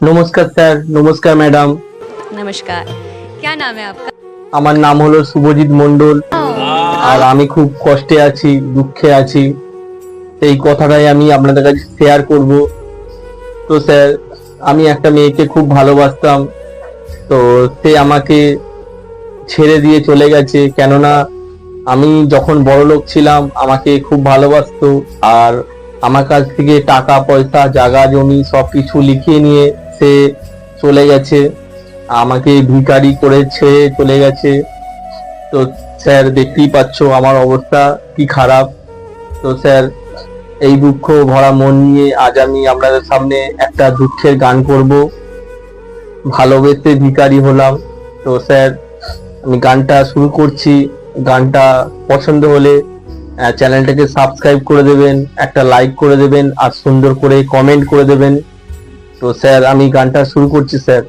নমস্কার স্যার নমস্কার ম্যাডাম नमस्कार क्या नाम है आपका আমার নাম হলো শুভজিৎ মন্ডল আর আমি খুব কষ্টে আছি দুঃখে আছি এই কথাটাই আমি আপনাদের কাছে শেয়ার করব তো স্যার আমি একটা মেয়েকে খুব ভালোবাসতাম তো সে আমাকে ছেড়ে দিয়ে চলে গেছে কেননা আমি যখন বড় লোক ছিলাম আমাকে খুব ভালোবাসতো আর আমার কাছ থেকে টাকা পয়সা জায়গা জমি সব কিছু লিখিয়ে নিয়ে সে চলে গেছে। আমাকে ভিখারি করে ছেড়ে চলে গেছে। তো স্যার দেখতেই পাচ্ছ আমার অবস্থা কি খারাপ। তো স্যার, এই দুঃখ ভরা মন নিয়ে আজ আমি আপনাদের সামনে একটা দুঃখের গান করব। ভালোবেসে ভিখারি হলাম। তো স্যার, আমি গানটা শুরু করছি। গানটা পছন্দ হলে চ্যানেলটাকে সাবস্ক্রাইব করে দেবেন, একটা লাইক করে দেবেন, আর সুন্দর করে কমেন্ট করে দেবেন। তো স্যার আমি গানটা শুরু করছি স্যার।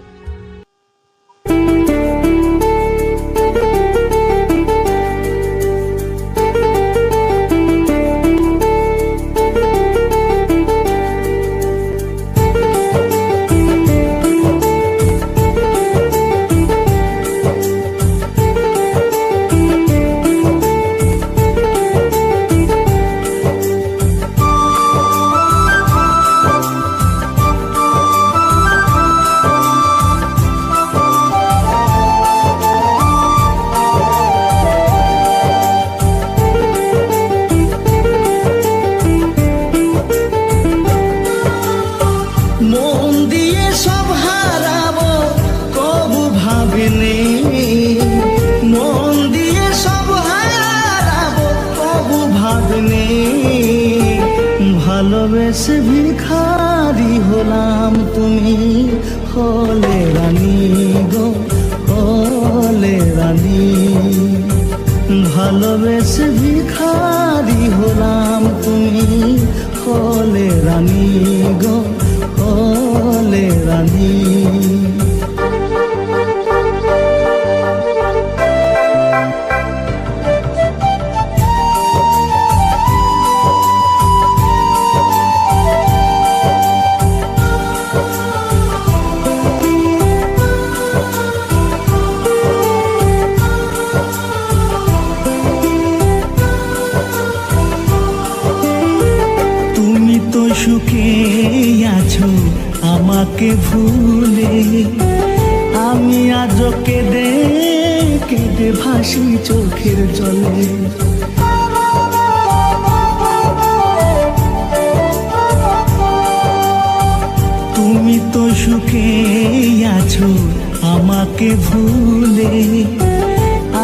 ভালোবেসে ভিখারি হলাম তুমি। হলে রানী গো, হলে রানী। ভালোবেসে ভিখারি হলাম তুমি। হলে রানী গো, হলে রানী। সুখে আছো আমাকে ভুলে। আমি আজ কেঁদে কেঁদে ভাসি চোখের জলে। তুমি তো সুখে আছো আমাকে ভুলে।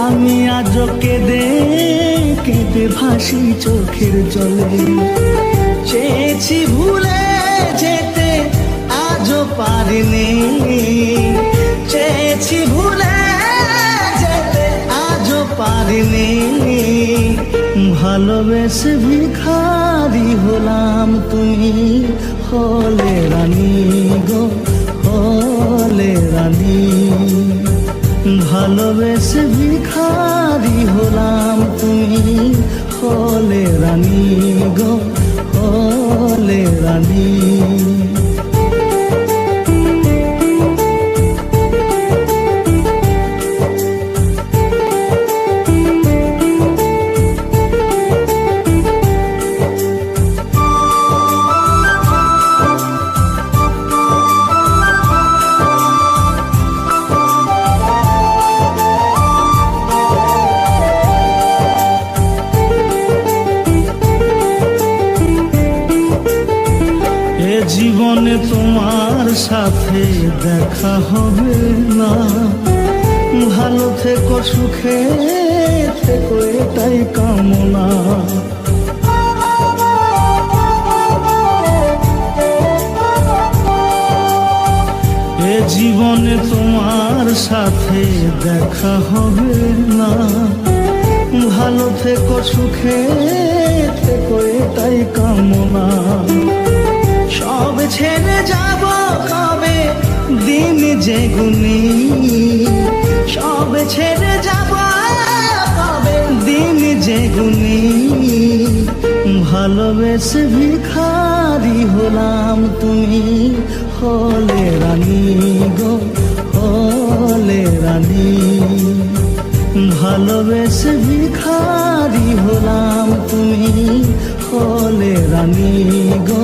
আমি আজ কেঁদে কেঁদে ভাসি চোখের জলে। চেয়েছি ভুলে যেতে, আজও পারিনি। চেয়েছি ভুলে যেতে, আজও পারিনি। ভালোবেসে ভিখারি হলাম তুমি, হলে রানী গো, হলে রানী। ভালোবেসে ভিখারি হলাম তুমি, হলে রানী গো হলে রানী জীবনে তোমার সাথে দেখা হবে না। ভালো থেকো, সুখে থেকো, এটাই কামনা। এ জীবনে তোমার সাথে দেখা হবে না। ভালো থেকো, সুখে থেকো, এটাই কামনা। সব ছেড়ে যাব কবে? দিন যেগুনি, সব ছেড়ে যাব কবে? দিন যেগুনি, ভালোবেসে ভিখারি হলাম তুমি। হলে রানী গো, হলে রানী। ভালোবেসে ভিখারি হলাম তুমি। হলে রানী গো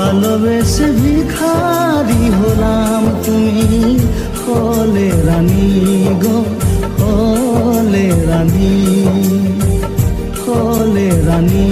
ভালোবেসে ভিখারি হলাম তুমি। হলে রানী গো হলে রানী। হলে রানী